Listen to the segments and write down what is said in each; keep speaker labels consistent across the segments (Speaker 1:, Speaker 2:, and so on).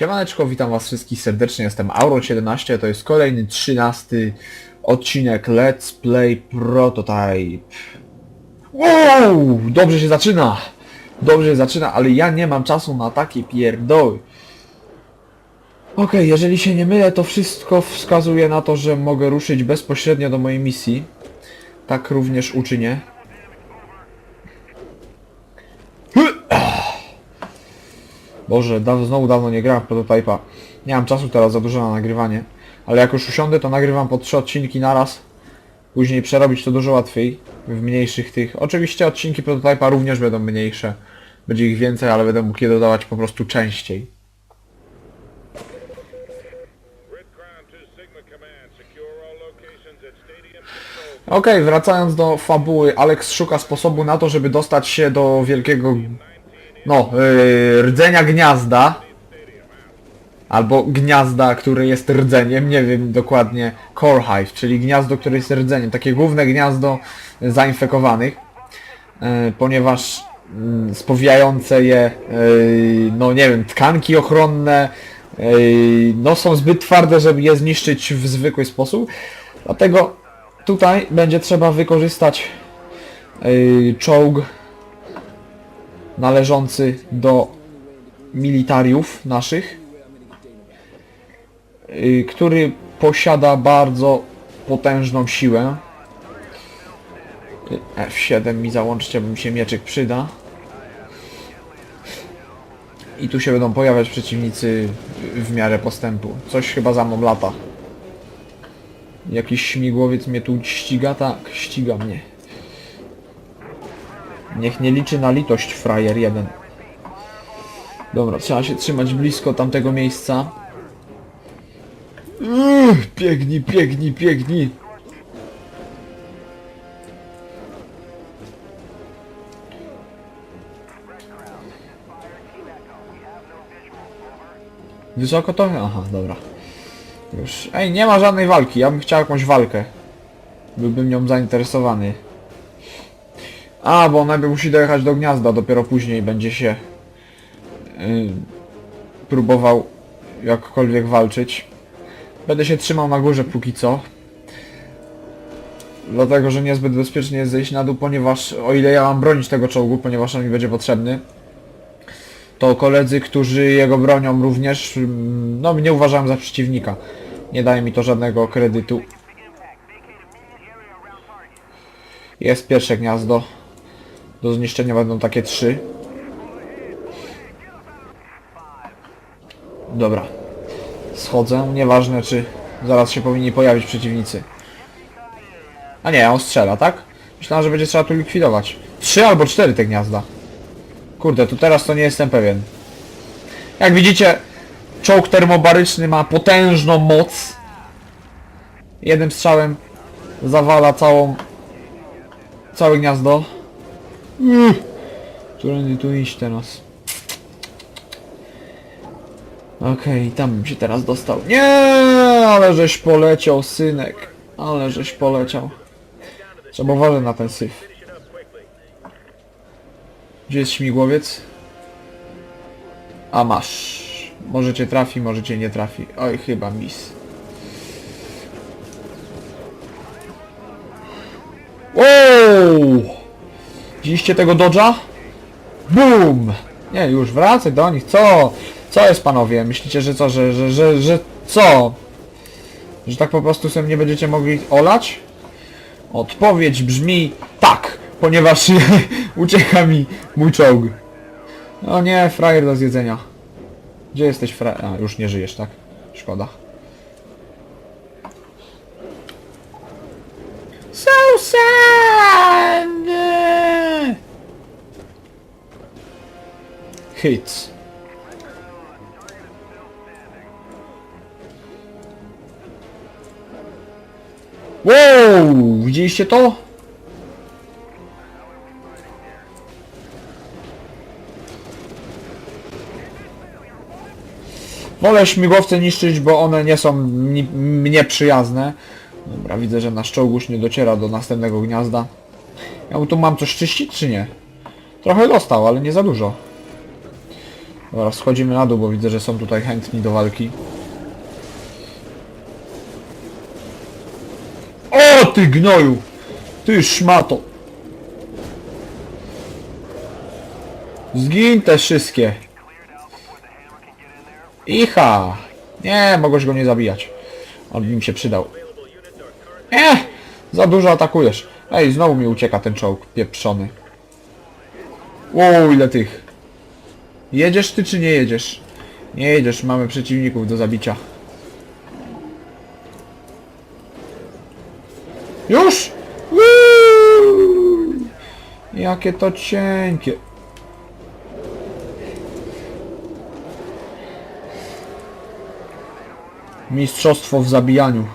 Speaker 1: Siemaneczko, witam was wszystkich serdecznie, jestem Auro17, to jest kolejny 13 odcinek Let's Play Prototype. Wow, dobrze się zaczyna, dobrze się zaczyna, ale ja nie mam czasu na takie pierdoły. Okej, jeżeli się nie mylę, to wszystko wskazuje na to, że mogę ruszyć bezpośrednio do mojej misji. Tak również uczynię. Boże, dawno, znowu dawno nie grałem w Prototype'a. Nie mam czasu teraz za dużo na nagrywanie. Ale jak już usiądę, to nagrywam po trzy odcinki naraz. Później przerobić to dużo łatwiej. W mniejszych tych. Oczywiście odcinki Prototype'a również będą mniejsze. Będzie ich więcej, ale będę mógł je dodawać po prostu częściej.
Speaker 2: Red Crown 2 Sigma Command, secure all locations at Stadium Control.
Speaker 1: Okej, wracając do fabuły, Alex szuka sposobu na to, żeby dostać się do wielkiego, no, yy, rdzenia gniazda. Albo gniazda, które jest rdzeniem, nie wiem dokładnie, core hive, czyli gniazdo, które jest rdzeniem, takie główne gniazdo zainfekowanych, yy, ponieważ yy, spowijające je, yy, no nie wiem, tkanki ochronne, yy, no są zbyt twarde, żeby je zniszczyć w zwykły sposób, dlatego tutaj będzie trzeba wykorzystać yy, czołg należący do militariów naszych, yy, który posiada bardzo potężną siłę. Yy, F7 mi załączcie, bo mi się mieczyk przyda. I tu się będą pojawiać przeciwnicy w miarę postępu. Coś chyba za mną lata. Jakiś śmigłowiec mnie tu ściga? Tak, ściga mnie. Niech nie liczy na litość frajer jeden. Dobra, trzeba się trzymać blisko tamtego miejsca. Uff, biegnij, biegnij. Wysoko to? Aha, dobra. Już. Ej, nie ma żadnej walki. Ja bym chciał jakąś walkę. Byłbym nią zainteresowany. A, bo najpierw musi dojechać do gniazda, dopiero później będzie się yy, próbował jakkolwiek walczyć. Będę się trzymał na górze póki co. Dlatego, że niezbyt bezpiecznie jest zejść na dół, ponieważ o ile ja mam bronić tego czołgu, ponieważ on mi będzie potrzebny, to koledzy, którzy jego bronią również, mm, no nie uważałem za przeciwnika. Nie daje mi to żadnego kredytu. Jest pierwsze gniazdo. Do zniszczenia będą takie trzy. Dobra. Schodzę, nieważne czy zaraz się powinni pojawić przeciwnicy. A nie, on strzela, tak? Myślałem, że będzie trzeba tu likwidować. Trzy albo cztery te gniazda. Kurde, to teraz to nie jestem pewien. Jak widzicie, czołg termobaryczny ma potężną moc. Jednym strzałem zawala całą... całe gniazdo. Którędy tu iść teraz? Okej, tam bym się teraz dostał. Nie, ale żeś poleciał, synek. Ale żeś poleciał. Trzeba uważać na ten syf. Gdzie jest śmigłowiec? A masz. Może cię trafi, może cię nie trafi. Oj, chyba mis. Wow! Widzieliście tego dodża? Boom! Nie, już wracaj do nich. Co? Co jest panowie? Myślicie, że co? Że, że, że, że co? Że tak po prostu sobie nie będziecie mogli olać? Odpowiedź brzmi tak, ponieważ ucieka mi mój czołg. O nie, frajer do zjedzenia. Gdzie jesteś frajer? A, już nie żyjesz, tak? Szkoda. So sad! Hits. Wow! Widzieliście to? Wolę śmigłowce niszczyć, bo one nie są mi, mnie przyjazne. Dobra, widzę, że nasz czołg nie dociera do następnego gniazda. Ja tu mam coś czyścić, czy nie? Trochę dostał, ale nie za dużo. Dobra, schodzimy na dół, bo widzę, że są tutaj chętni do walki. O, ty gnoju! Ty szmato! Zgin te wszystkie! Icha! Nie, mogłeś go nie zabijać. On mi się przydał. Nie! Za dużo atakujesz. Ej, znowu mi ucieka ten czołg pieprzony. Wow, ile tych. Jedziesz ty czy nie jedziesz? Nie jedziesz, mamy przeciwników do zabicia. Już! Uuu! Jakie to cienkie. Mistrzostwo w zabijaniu.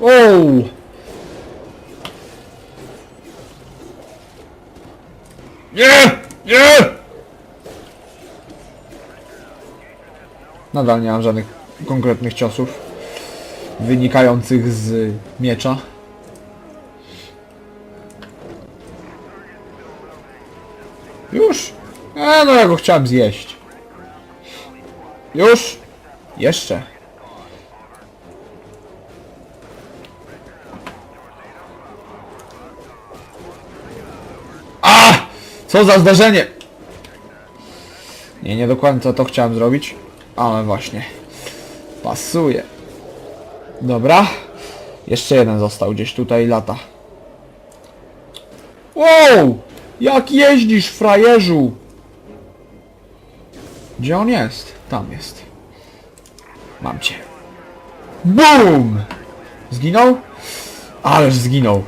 Speaker 1: Ouu! Nie! Nie! Nadal nie mam żadnych konkretnych ciosów wynikających z miecza. Już? E, no ja go chciałem zjeść. Już? Jeszcze. A! Co za zdarzenie! Nie, nie dokładnie co to chciałem zrobić, ale właśnie. Pasuje. Dobra. Jeszcze jeden został gdzieś tutaj lata. Wow! Jak jeździsz, frajerzu! Gdzie on jest? Tam jest. Mam cię. BUM! Zginął? Ależ zginął.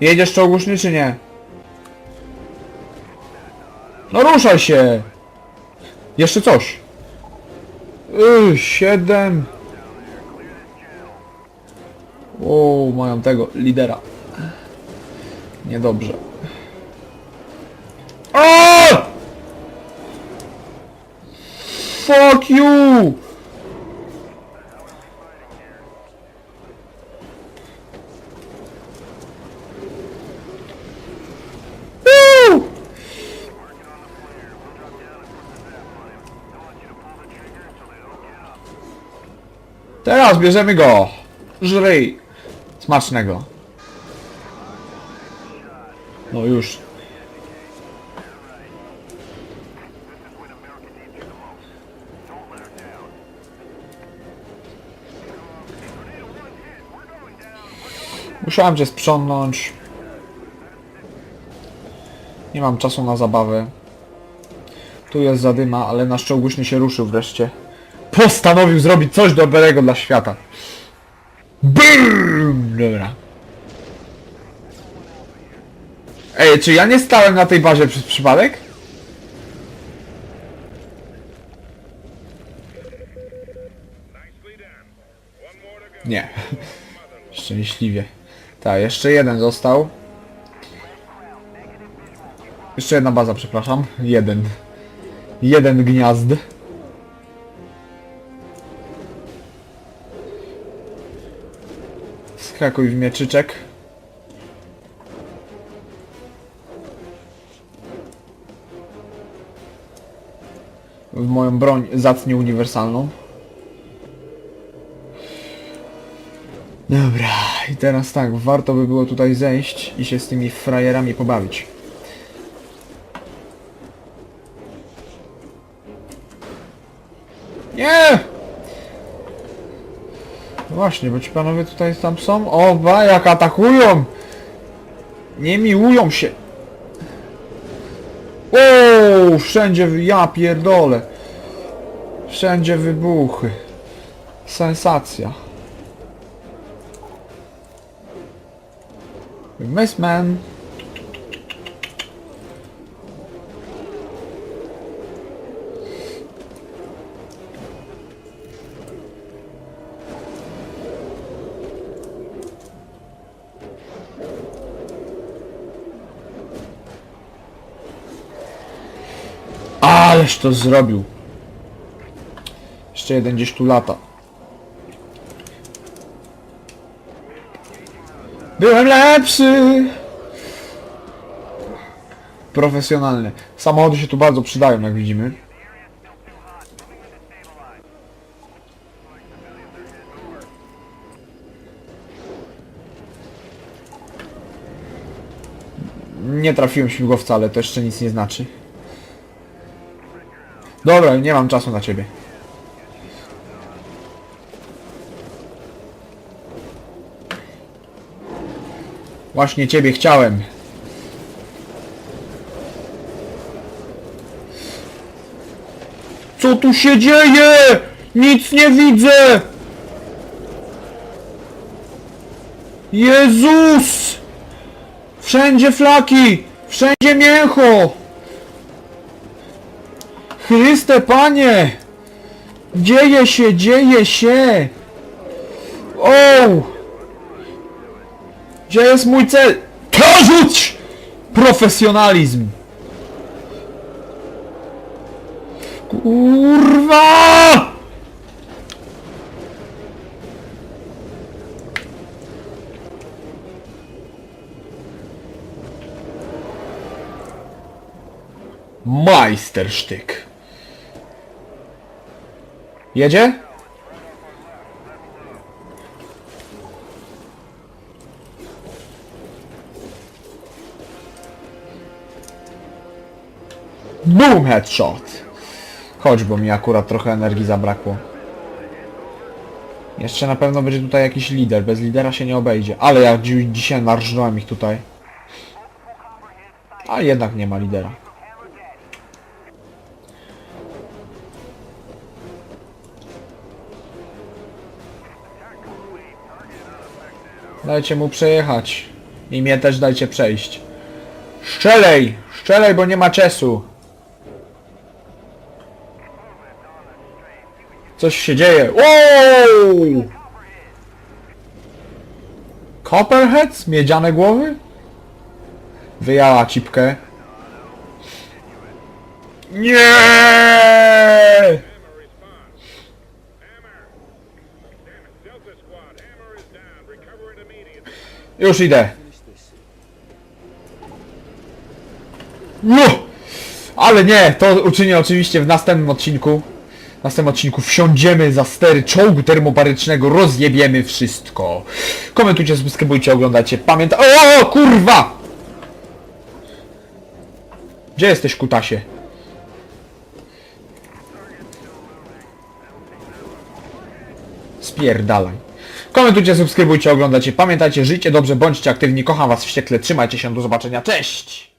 Speaker 1: Jedziesz czołguszny czy nie? No ruszaj się! Jeszcze coś. Yy, siedem. O, mają tego, lidera. Niedobrze. O! Fuck you! Teraz bierzemy go! Żryj! Smacznego. No już. Musiałem cię sprzątnąć. Nie mam czasu na zabawę. Tu jest zadyma, ale nasz czołguszny się ruszył wreszcie. Postanowił zrobić coś dobrego dla świata. BOOM! Dobra. Ej, czy ja nie stałem na tej bazie przez przypadek? Nie. Szczęśliwie. Tak, jeszcze jeden został. Jeszcze jedna baza, przepraszam. Jeden. Jeden gniazd. Skakuj w mieczyczek. W moją broń zacnie uniwersalną. Dobra, i teraz tak, warto by było tutaj zejść i się z tymi frajerami pobawić. Nie! Właśnie, bo ci panowie tutaj tam są. O, ba, jak atakują! Nie miłują się. O, wszędzie, ja pierdolę. Wszędzie wybuchy. Sensacja. Missman. Ależ to zrobił. Jeszcze jeden gdzieś tu lata. Byłem lepszy! profesjonalne. Samochody się tu bardzo przydają, jak widzimy. Nie trafiłem śmigłowca, ale to jeszcze nic nie znaczy. Dobra, nie mam czasu na ciebie. Właśnie ciebie chciałem. Co tu się dzieje? Nic nie widzę! Jezus! Wszędzie flaki! Wszędzie mięcho! Chryste Panie! Dzieje się, dzieje się! O! Gdzie jest mój cel? To rzuć! Profesjonalizm! Kurwa! Majstersztyk. Jedzie? Boom headshot. Chodź, bo mi akurat trochę energii zabrakło. Jeszcze na pewno będzie tutaj jakiś lider. Bez lidera się nie obejdzie. Ale ja dzi dzisiaj marżnąłem ich tutaj. A jednak nie ma lidera. Dajcie mu przejechać. I mnie też dajcie przejść. Szczelej! Szczelej, bo nie ma czesu. Coś się dzieje. Wow! Copperheads? Miedziane głowy? Wyjęła cipkę. Nie! Już idę. No! Ale nie, to uczynię oczywiście w następnym odcinku. W następnym odcinku wsiądziemy za stery czołgu termobarycznego, rozjebiemy wszystko. Komentujcie, subskrybujcie, oglądajcie. Pamiętaj... O, kurwa! Gdzie jesteś, kutasie? Spierdalaj. Komentujcie, subskrybujcie, oglądajcie. Pamiętajcie, żyjcie dobrze, bądźcie aktywni. Kocham was wściekle. Trzymajcie się, do zobaczenia. Cześć!